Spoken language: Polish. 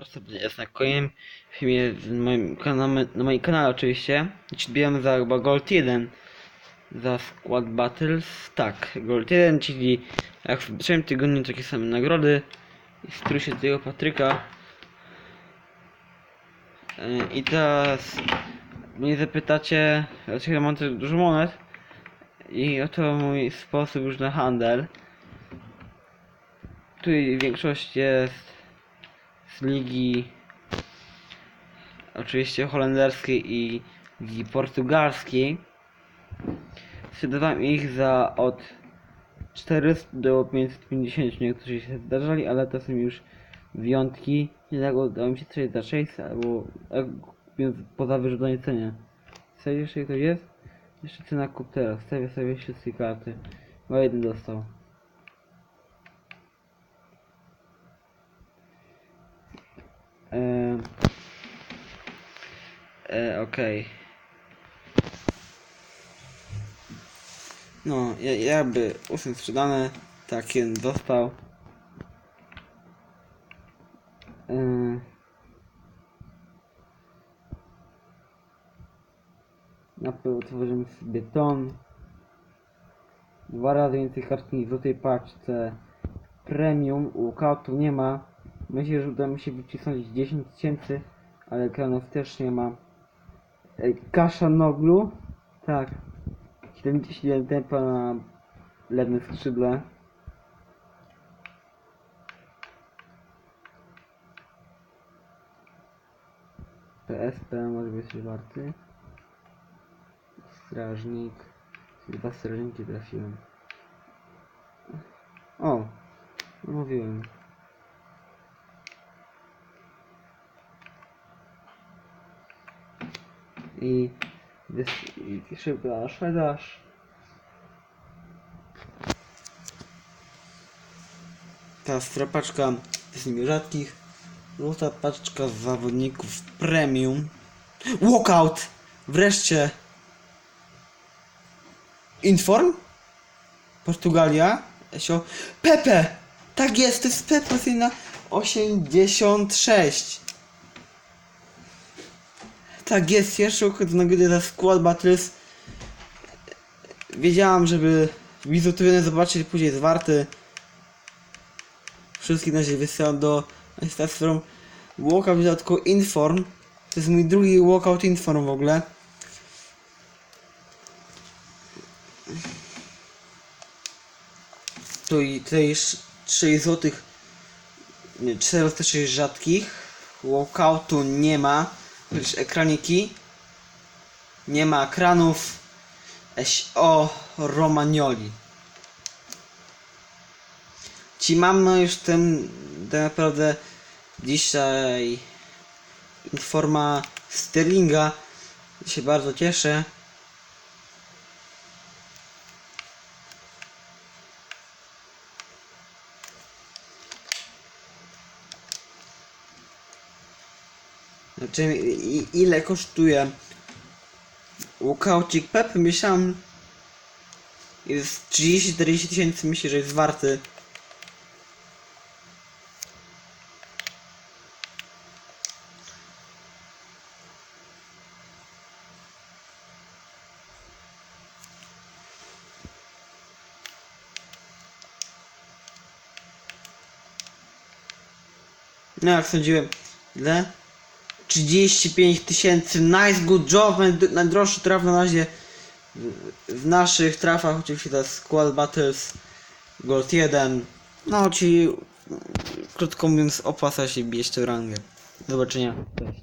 Bardzo jest na kolejnym filmie na moim kanale, na moim kanale oczywiście. Odbijamy za chyba Gold 1 za Squad Battles. Tak, Gold 1, czyli jak w poprzednim tygodniu takie same nagrody. Strój się tego Patryka. Yy, I teraz mnie zapytacie, dlaczego mam tak dużo monet. I oto mój sposób już na handel. Tu większość jest z ligi oczywiście holenderskiej i ligi portugalskiej. Sprzedawałem ich za od 400 do 550, niektórzy się zdarzali, ale to są już wyjątki. Jednak udało mi się sprzedać za 600 albo e, więc poza wyrzucenie cenie. Co jeszcze ktoś jest? Jeszcze cena kup teraz. Stawię sobie wszystkie karty. Bo jeden dostał. E, Okej. No, ja, jakby usług sprzedane, tak jeden dostał. Eee, na pewno otworzymy sobie ton. Dwa razy więcej kart niż w złotej paczce premium. U nie ma. Myślę, że uda mi się wycisnąć 10 tysięcy, ale ekranów też nie ma. E, Kasza Noglu. Tak. 71 tempa na lewym skrzydle. PSP może być warty. Strażnik. Dwa strażniki trafiłem. O! Mówiłem. I, i szybka sprzedaż. Ta strapaczka jest nimi rzadkich. Żółta paczka zawodników premium. Walkout! Wreszcie! Inform? Portugalia? Esio. Pepe! Tak jest, to jest Pepe na 86. Tak jest, pierwszy okres nagrody za Squad Battles. Wiedziałam, żeby wizutywiony zobaczyć, później jest warty. Wszystkich na razie wysyłam do Instagram. Walkout w dodatku Inform. To jest mój drugi Walkout Inform w ogóle. Tu i tutaj jest 6 zł. 4 też jest rzadkich. Walkoutu nie ma. Chociaż ekraniki. Nie ma ekranów. O Romagnoli. Ci mam no już ten tak naprawdę dzisiaj informa Sterlinga. Się bardzo cieszę. Znaczy, ile kosztuje łukaucik Pep? Myślałem, jest 30-40 tysięcy, myślę, że jest warty. No jak sądziłem, ile? 35 tysięcy, nice, good job, najd- najdroższy traf na razie w, naszych trafach, oczywiście jest Squad Battles Gold 1, no ci krótko mówiąc opłaca się bieść tę rangę. Do zobaczenia, cześć.